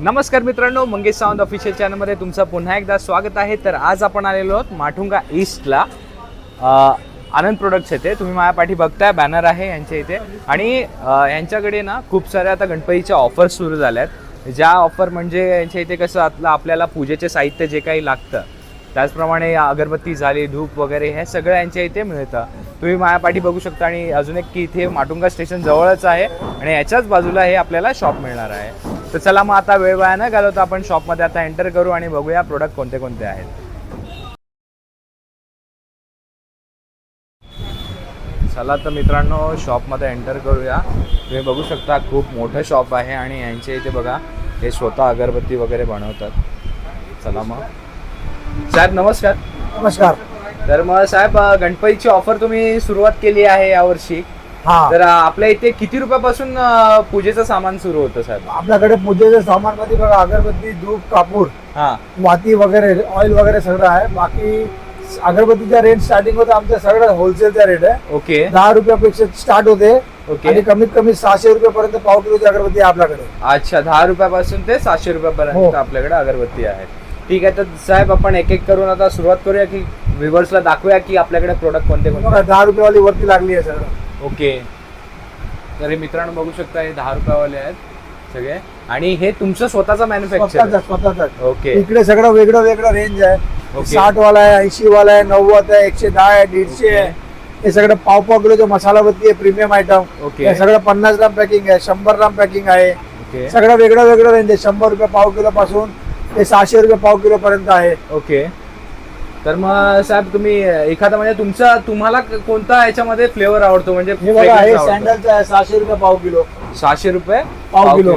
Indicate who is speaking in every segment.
Speaker 1: नमस्कार मित्रांनो मंगेश सावंत ऑफिशियल चॅनलमध्ये तुमचं पुन्हा एकदा स्वागत आहे. तर आज आपण आलेलो आहोत माठुंगा ईस्टला आनंद प्रोडक्ट्स येते तुम्ही माझ्या पाठी बघताय बॅनर आहे यांच्या इथे. आणि यांच्याकडे ना खूप साऱ्या आता गणपतीच्या ऑफर्स सुरू झाल्या आहेत ज्या ऑफर म्हणजे यांच्या इथे कसं आतलं आपल्याला पूजेचे साहित्य जे काही लागतं त्याचप्रमाणे अगरबत्ती झाली धूप वगैरे हे सगळं यांच्या इथे मिळतं. तुम्ही माझ्या पाठी बघू शकता आणि अजून एक की इथे माटुंगा स्टेशन जवळच आहे आणि याच्याच बाजूला हे आपल्याला शॉप मिळणार आहे. तर चला मग आता वेळ वाया न घालवता आपण शॉपमध्ये आता एंटर करू आणि बघूया प्रोडक्ट कोणते कोणते आहेत. चला तर मित्रांनो शॉपमध्ये एंटर करूया. तुम्ही बघू शकता खूप मोठं शॉप आहे आणि यांच्या इथे बघा हे स्वतः अगरबत्ती वगैरे बनवतात. चला मग. साहेब नमस्कार.
Speaker 2: नमस्कार.
Speaker 1: तर मग साहेब गणपतीची ऑफर तुम्ही सुरुवात केली आहे यावर्षी.
Speaker 2: हा.
Speaker 1: तर आपल्या इथे किती रुपयापासून अ, पूजेचं सामान सुरू होतं साहेब?
Speaker 2: आपल्याकडे पूजेचे सामानमध्ये बघा अगरबत्ती धूप कापूर
Speaker 1: हा.
Speaker 2: वाती वगैरे ऑइल वगैरे सगळं आहे. बाकी अगरबत्तीचा रेट स्टार्टिंग होते आमच्या सगळं होलसेलचा रेट आहे.
Speaker 1: ओके.
Speaker 2: दहा रुपयापेक्षा स्टार्ट होते.
Speaker 1: ओके.
Speaker 2: आणि कमीत कमी सहाशे रुपयापर्यंत पाव किलोची अगरबत्ती आहे आपल्याकडे.
Speaker 1: अच्छा दहा रुपयापासून ते सातशे
Speaker 2: हो.
Speaker 1: रुपयापर्यंत आपल्याकडे अगरबत्ती आहे. ठीक आहे तर साहेब आपण एक एक करून आता सुरुवात करूया की व्ह्युअर्सला दाखवूया की आपल्याकडे प्रोडक्ट कोणते कोणते
Speaker 2: बघा दहा रुपयावाली वरती लागली आहे सगळं.
Speaker 1: ओके. तर हे मित्रांनो बघू शकता हे दहा रुपयावाले आहेत सगळे. आणि हे तुमचं स्वतःचं मॅन्युफॅक्चर
Speaker 2: स्वतःचा स्वतःचा.
Speaker 1: ओके.
Speaker 2: इकडे सगळं वेगळं वेगळं रेंज आहे. साठ वाला आहे ऐंशी वाला आहे नव्वद आहे एकशे दहा आहे दीडशे आहे. हे सगळं पाव पाव किलोचे मसाला बत्ती आहे प्रीमियम आयटम
Speaker 1: ओके.
Speaker 2: हे सगळं पन्नास ग्राम पॅकिंग आहे शंभर ग्राम पॅकिंग आहे.
Speaker 1: ओके.
Speaker 2: सगळं वेगळं वेगळं रेंज आहे. शंभर रुपये पाव किलो पासून ते सहाशे रुपये पाव किलो पर्यंत आहे.
Speaker 1: ओके. तर मग साहेब तुम्ही एखादा म्हणजे तुमचा तुम्हाला कोणता याच्यामध्ये फ्लेवर आवडतो म्हणजे
Speaker 2: हे बघा हे
Speaker 1: fragrance आवडतो?
Speaker 2: सँडलचं आहे सहाशे रुपये पाव किलो
Speaker 1: सहाशे रुपये
Speaker 2: पाव किलो.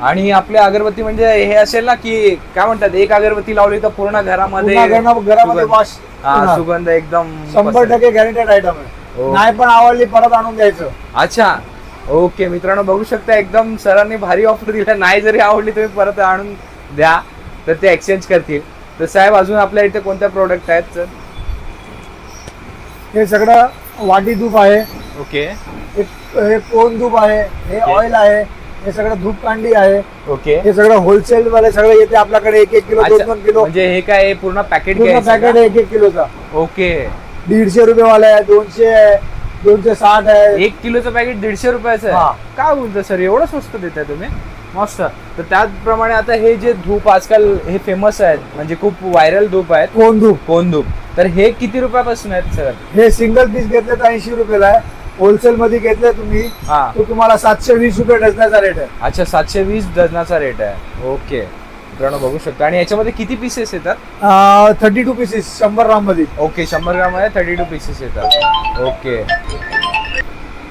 Speaker 1: आणि आपल्या अगरबत्ती म्हणजे हे असेल ना की काय म्हणतात एक अगरबत्ती लावली तर पूर्ण घरामध्ये सुगंध-
Speaker 2: वास
Speaker 1: हा,
Speaker 2: येणार.
Speaker 1: सुगंध एकदम
Speaker 2: शंभर. टक्के गॅरंटेड आयटम
Speaker 1: हो.
Speaker 2: आहे नाही पण आवडली परत आणून द्यायचं
Speaker 1: अच्छा ओके मित्रांनो बघू शकता एकदम सरांनी भारी ऑफर दिल्या नाही जरी आवडली तुम्ही परत आणून द्या तर ते एक्सचेंज करतील तर साहेब अजून आपल्या इथे कोणत्या प्रोडक्ट आहेत सर
Speaker 2: हे सगळं वाटी धूप आहे.
Speaker 1: ओके.
Speaker 2: हे हे कोण धूप आहे हे. ऑइल आहे हे सगळं धूप कांडी आहे.
Speaker 1: ओके.
Speaker 2: हे सगळं होलसेल वाले सगळं येते आपल्याकडे एक एक किलो दोन
Speaker 1: अच्छा,
Speaker 2: दोन किलो.
Speaker 1: म्हणजे हे काय पूर्ण पॅकेट
Speaker 2: पूर्ण पॅकेट एक एक किलोचा.
Speaker 1: ओके.
Speaker 2: दीडशे रुपये वाला आहे दोनशे आहे दोनशे साठ आहे.
Speaker 1: एक किलोचं पॅकेट दीडशे रुपयाचं
Speaker 2: हा.
Speaker 1: आहे काय बोलतो सर एवढं स्वस्त देताय तुम्ही? मस्त. तर त्याचप्रमाणे आता हे जे धूप आजकाल हे फेमस आहेत म्हणजे खूप व्हायरल धूप आहेत.
Speaker 2: कोण धूप?
Speaker 1: कोण धूप. तर हे किती रुपयापासून आहेत सर?
Speaker 2: हे सिंगल पीस घेतले तर ऐंशी रुपयाला आहे. होलसेल मध्ये घेतले तुम्ही.
Speaker 1: हा.
Speaker 2: तो तुम्हाला सातशे वीस रुपये डझनाचा रेट आहे.
Speaker 1: अच्छा सातशे वीस डझनाचा रेट आहे. ओके मित्रांनो बघू शकता. आणि याच्यामध्ये किती पीसेस येतात?
Speaker 2: थर्टी टू पीसेस शंभर ग्राममध्ये
Speaker 1: ओके शंभर ग्राममध्ये थर्टी टू पीसेस येतात. ओके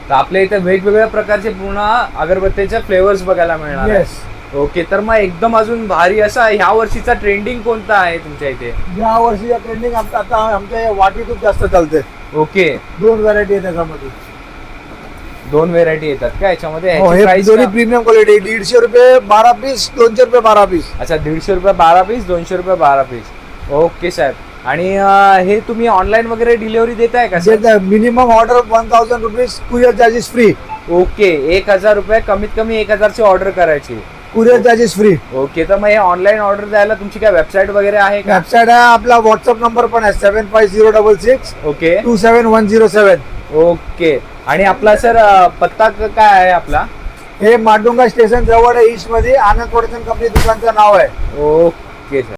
Speaker 1: तर आपल्या इथे वेगवेगळ्या प्रकारचे पूर्ण अगरबत्तीचे फ्लेवर्स बघायला मिळणार.
Speaker 2: येस
Speaker 1: ओके तर मग एकदम अजून भारी असा ह्या वर्षीचा ट्रेंडिंग कोणता आहे तुमच्या इथे?
Speaker 2: या वर्षी ट्रेंडिंग आता आमच्या वाटी खूप जास्त चालते
Speaker 1: ओके
Speaker 2: दोन व्हरायटी आहे त्याच्यामध्ये.
Speaker 1: दोन व्हेरायटी येतात का? याच्यामध्ये
Speaker 2: हो, हे
Speaker 1: price
Speaker 2: दोन्ही
Speaker 1: का?
Speaker 2: प्रीमियम क्वालिटी दीडशे रुपये बारा पीस दोनशे रुपये बारा पीस
Speaker 1: अच्छा दीडशे रुपये बारा पीस दोनशे रुपये बारा पीस ओके साहेब. आणि हे तुम्ही ऑनलाईन वगैरे डिलिव्हरी देताय का sir
Speaker 2: minimum order one thousand rupees courier charges free
Speaker 1: okay एक हजार रुपये कमीत कमी एक हजारची ऑर्डर करायची.
Speaker 2: कुरिअर चार्जेस फ्री
Speaker 1: ओके तर मग हे ऑनलाईन ऑर्डर द्यायला तुमची काय वेबसाईट वगैरे आहे का?
Speaker 2: वेबसाईट आहे आपला व्हॉट्सअप नंबर पण आहे seven five zero double six
Speaker 1: okay
Speaker 2: two seven one zero seven
Speaker 1: okay आणि आपला सर पत्ता क- काय आहे आपला?
Speaker 2: हे माटुंगा स्टेशन जवळ आहे ईस्टमध्ये आनंद प्रोडक्शन कंपनी दुकानचं नाव आहे.
Speaker 1: Okay sir